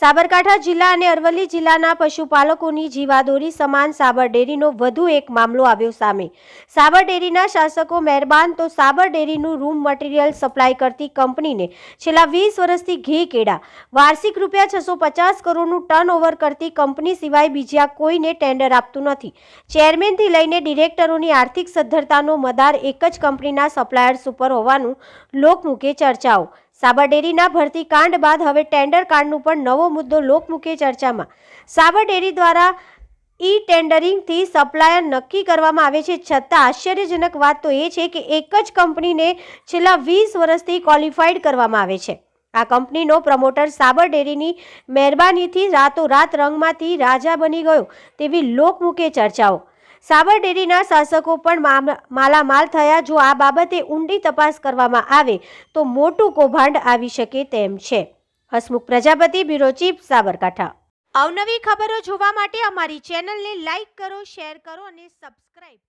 સાબરકાંઠા જિલ્લા અને અરવલ્લી જિલ્લાના પશુપાલકોની જીવાદોરી સમાન સાબર ડેરીનો વધુ એક મામલો આવ્યો સામે. સાબર ડેરીના શાસકો મહેરબાન તો સાબર ડેરીનું રૂમ મટીરિયલ સપ્લાય કરતી કંપનીને છેલ્લા વીસ વર્ષથી ઘી કેળા. વાર્ષિક રૂપિયા છસો પચાસ કરોડનું ટર્ન ઓવર કરતી કંપની સિવાય બીજા કોઈને ટેન્ડર આપતું નથી. ચેરમેનથી લઈને ડિરેક્ટરોની આર્થિક સદ્ધરતાનો મદાર એક જ કંપનીના સપ્લાયર્સ ઉપર હોવાનું લોકમુખે ચર્ચાઓ. સાબર ડેરીના ભરતી કાંડ બાદ હવે ટેન્ડર કાંડનું પણ નવો મુદ્દો લોકમુખ્ય ચર્ચામાં. સાબરડેરી દ્વારા ઈ ટેન્ડરિંગથી સપ્લાયર નક્કી કરવામાં આવે છે. છતાં આશ્ચર્યજનક વાત તો એ છે કે એક જ કંપનીને છેલ્લા વીસ વર્ષથી ક્વોલિફાઈડ કરવામાં આવે છે. આ કંપનીનો પ્રમોટર સાબર ડેરીની મહેરબાનીથી રાતોરાત રંગમાંથી રાજા બની ગયો તેવી લોકમુખે ચર્ચાઓ. સાબર ડેરીના શાસકો પણ માલામાલ થયા. જો આ બાબતે ઊંડી તપાસ કરવામાં આવે, તો મોટું કૌભાંડ આવી શકે તેમ છે. Hasmukh Prajapati, bureau chief, Sabarkantha. અવનવી ખબરો જોવા માટે અમારી ચેનલને લાઈક કરો, શેર કરો અને સબસ્ક્રાઈબ